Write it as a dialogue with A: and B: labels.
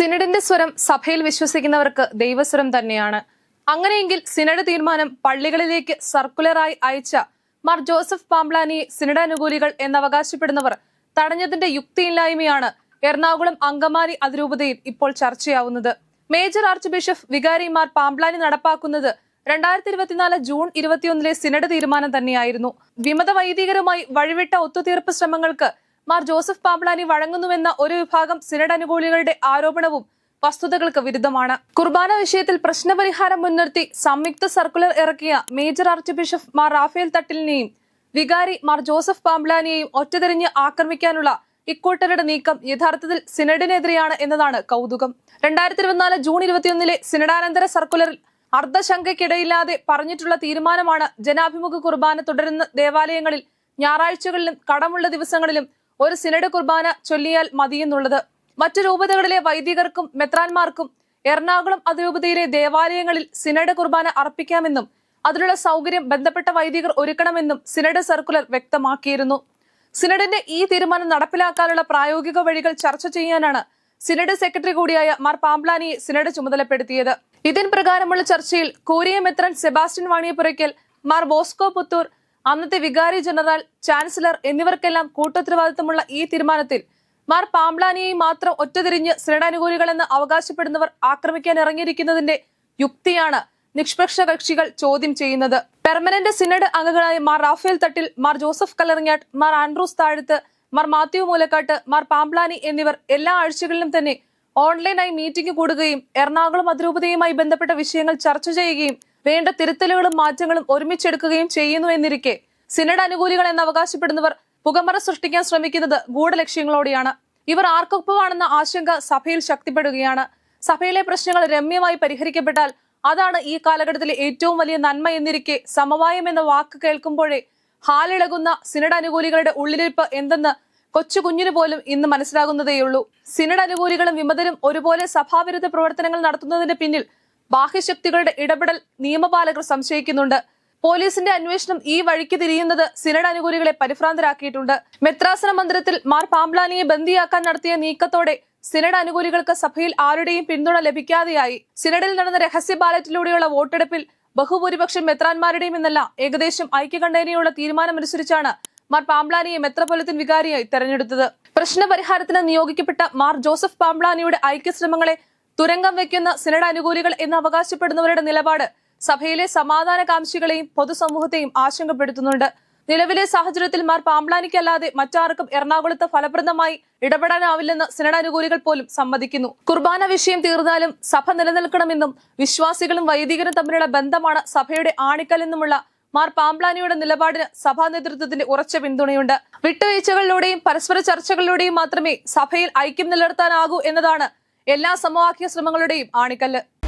A: സിനഡിന്റെ സ്വരം സഭയിൽ വിശ്വസിക്കുന്നവർക്ക് ദൈവസ്വരം തന്നെയാണ്. അങ്ങനെയെങ്കിൽ സിനഡ് തീരുമാനം പള്ളികളിലേക്ക് സർക്കുലറായി അയച്ച മാർ ജോസഫ് പാംബ്ലാനിയെ സിനഡ് അനുകൂലികൾ എന്നവകാശപ്പെടുന്നവർ തടഞ്ഞതിന്റെ യുക്തിയില്ലായ്മയാണ് എറണാകുളം അങ്കമാലി അതിരൂപതയിൽ ഇപ്പോൾ ചർച്ചയാവുന്നത്. മേജർ ആർച്ച് ബിഷപ്പ് വികാരി മാർ പാംപ്ലാനി നടപ്പാക്കുന്നത് രണ്ടായിരത്തി ഇരുപത്തിനാല് ജൂൺ ഇരുപത്തിയൊന്നിലെ സിനഡ് തീരുമാനം തന്നെയായിരുന്നു. വിമത വൈദികരുമായി വഴിവിട്ട ഒത്തുതീർപ്പ് ശ്രമങ്ങൾക്ക് മാർ ജോസഫ് പാംപ്ലാനി വഴങ്ങുന്നുവെന്ന ഒരു വിഭാഗം സിനഡ് അനുകൂലികളുടെ ആരോപണവും വസ്തുതകൾക്ക് വിരുദ്ധമാണ്. കുർബാന വിഷയത്തിൽ പ്രശ്നപരിഹാരം മുൻനിർത്തി സംയുക്ത സർക്കുലർ ഇറക്കിയ major archbishop Mar Rafale തട്ടിലിനെയും വികാരി മാർ ജോസഫ് പാംബ്ലാനിയെയും ഒറ്റതിരിഞ്ഞ് ആക്രമിക്കാനുള്ള ഇക്കൂട്ടരുടെ നീക്കം യഥാർത്ഥത്തിൽ സിനഡിനെതിരെയാണ് എന്നതാണ് കൗതുകം. രണ്ടായിരത്തി ഇരുപത്തിനാല് ജൂൺ ഇരുപത്തിയൊന്നിലെ സിനഡാനന്തര സർക്കുലറിൽ അർദ്ധശങ്കയ്ക്കിടയില്ലാതെ പറഞ്ഞിട്ടുള്ള തീരുമാനമാണ് ജനാഭിമുഖ കുർബാന തുടരുന്ന ദേവാലയങ്ങളിൽ ഞായറാഴ്ചകളിലും കടമുള്ള ദിവസങ്ങളിലും ഒരു സിനഡ് കുർബാന ചൊല്ലിയാൽ മതിയെന്നുള്ളത് മറ്റു രൂപതകളിലെ വൈദികർക്കും മെത്രാന്മാർക്കും എറണാകുളം അതിരൂപതയിലെ ദേവാലയങ്ങളിൽ സിനഡ് കുർബാന അർപ്പിക്കാമെന്നും അതിനുള്ള സൗകര്യം ബന്ധപ്പെട്ട വൈദികർ ഒരുക്കണമെന്നും സിനഡ് സർക്കുലർ വ്യക്തമാക്കിയിരുന്നു. സിനഡിന്റെ ഈ തീരുമാനം നടപ്പിലാക്കാനുള്ള പ്രായോഗിക വഴികൾ ചർച്ച ചെയ്യാനാണ് സിനഡ് സെക്രട്ടറി കൂടിയായ മാർ പാംപ്ലാനിയെ സിനഡ് ചുമതലപ്പെടുത്തിയത്. ഇതിൻ പ്രകാരമുള്ള ചർച്ചയിൽ കോരിയ മെത്രൻ സെബാസ്റ്റ്യൻ വാണിയപ്പുറയ്ക്കൽ മാർ ബോസ്കോ പുത്തൂർ അന്നത്തെ വികാരി ജനറൽ ചാൻസലർ എന്നിവർക്കെല്ലാം കൂട്ടുത്തരവാദിത്തമുള്ള ഈ തീരുമാനത്തിൽ മാർ പാംപ്ലാനിയെ മാത്രം ഒറ്റതിരിഞ്ഞ് സിനഡ് അവകാശപ്പെടുന്നവർ ആക്രമിക്കാൻ ഇറങ്ങിയിരിക്കുന്നതിന്റെ യുക്തിയാണ് നിഷ്പക്ഷ കക്ഷികൾ ചോദ്യം ചെയ്യുന്നത്. പെർമനന്റ് സിനഡ് അംഗങ്ങളായ Mar Raphael Thattil Mar Joseph Kallarangatt Mar Andrews Thazhath Mar Mathew Moolakkatt Mar Pamplany എന്നിവർ എല്ലാ ആഴ്ചകളിലും തന്നെ ഓൺലൈനായി മീറ്റിംഗ് കൂടുകയും എറണാകുളം അതിരൂപതയുമായി ബന്ധപ്പെട്ട വിഷയങ്ങൾ ചർച്ച ചെയ്യുകയും വേണ്ട തിരുത്തലുകളും മാറ്റങ്ങളും ഒരുമിച്ചെടുക്കുകയും ചെയ്യുന്നു എന്നിരിക്കെ സിനഡ് അനുകൂലികൾ എന്ന് അവകാശപ്പെടുന്നവർ പുകമറ സൃഷ്ടിക്കാൻ ശ്രമിക്കുന്നത് ഗൂഢലക്ഷ്യങ്ങളോടെയാണ്. ഇവർ ആർക്കൊപ്പമാണെന്ന ആശങ്ക സഭയിൽ ശക്തിപ്പെടുകയാണ്. സഭയിലെ പ്രശ്നങ്ങൾ രമ്യമായി പരിഹരിക്കപ്പെട്ടാൽ അതാണ് ഈ കാലഘട്ടത്തിലെ ഏറ്റവും വലിയ നന്മ എന്നിരിക്കെ സമവായം എന്ന വാക്ക് കേൾക്കുമ്പോഴേ ഹാലിളകുന്ന സിനഡ് അനുകൂലികളുടെ ഉള്ളിലിരിപ്പ് എന്തെന്ന് കൊച്ചു കുഞ്ഞിന് പോലും ഇന്ന് മനസ്സിലാകുന്നതേയുള്ളൂ. സിനഡ് അനുകൂലികളും വിമതരും ഒരുപോലെ സഭാവിരുദ്ധ പ്രവർത്തനങ്ങൾ നടത്തുന്നതിന്റെ പിന്നിൽ ബാഹ്യശക്തികളുടെ ഇടപെടൽ നിയമപാലകർ സംശയിക്കുന്നുണ്ട്. പോലീസിന്റെ അന്വേഷണം ഈ വഴിക്ക് തിരിയുന്നത് സിനഡ് അനുകൂലികളെ പരിഭ്രാന്തരാക്കിയിട്ടുണ്ട്. മെത്രാസന മന്ദിരത്തിൽ മാർ പാംബ്ലാനിയെ ബന്ദിയാക്കാൻ നടത്തിയ നീക്കത്തോടെ സിനഡ് അനുകൂലികൾക്ക് സഭയിൽ ആരുടെയും പിന്തുണ ലഭിക്കാതെയായി. സിനഡിൽ നടന്ന രഹസ്യ ബാലറ്റിലൂടെയുള്ള വോട്ടെടുപ്പിൽ ബഹുഭൂരിപക്ഷം മെത്രാന്മാരുടെയും എന്നല്ല ഏകദേശം ഐക്യകണ്ഠേനയുള്ള തീരുമാനമനുസരിച്ചാണ് മാർ പാംബ്ലാനിയെ മെത്രപൊലിത്തൻ വികാരിയായി തെരഞ്ഞെടുത്തത്. പ്രശ്നപരിഹാരത്തിന് നിയോഗിക്കപ്പെട്ട മാർ ജോസഫ് പാംബ്ലാനിയുടെ ഐക്യശ്രമങ്ങളെ തുരങ്കം വെക്കുന്ന സിനഡ് അനുകൂലികൾ എന്ന് അവകാശപ്പെടുന്നവരുടെ നിലപാട് സഭയിലെ സമാധാനകാംക്ഷികളെയും പൊതുസമൂഹത്തെയും ആശങ്കപ്പെടുത്തുന്നുണ്ട്. നിലവിലെ സാഹചര്യത്തിൽ മാർ പാംപ്ലാനിക്കല്ലാതെ മറ്റാർക്കും എറണാകുളത്ത് ഫലപ്രദമായി ഇടപെടാനാവില്ലെന്ന് സിനഡ് അനുകൂലികൾ പോലും സമ്മതിക്കുന്നു. കുർബാന വിഷയം തീർന്നാലും സഭ നിലനിൽക്കണമെന്നും വിശ്വാസികളും വൈദികരും തമ്മിലുള്ള ബന്ധമാണ് സഭയുടെ ആണിക്കലെന്നുമുള്ള മാർ പാംപ്ലാനിയുടെ നിലപാടിന് സഭാ നേതൃത്വത്തിന്റെ ഉറച്ച പിന്തുണയുണ്ട്. വിട്ടുവീഴ്ചകളിലൂടെയും പരസ്പര ചർച്ചകളിലൂടെയും മാത്രമേ സഭയിൽ ഐക്യം നിലനിർത്താനാകൂ എന്നതാണ് എല്ലാ സമവാക്യ ശ്രമങ്ങളുടെയും ആണിക്കല്ല്.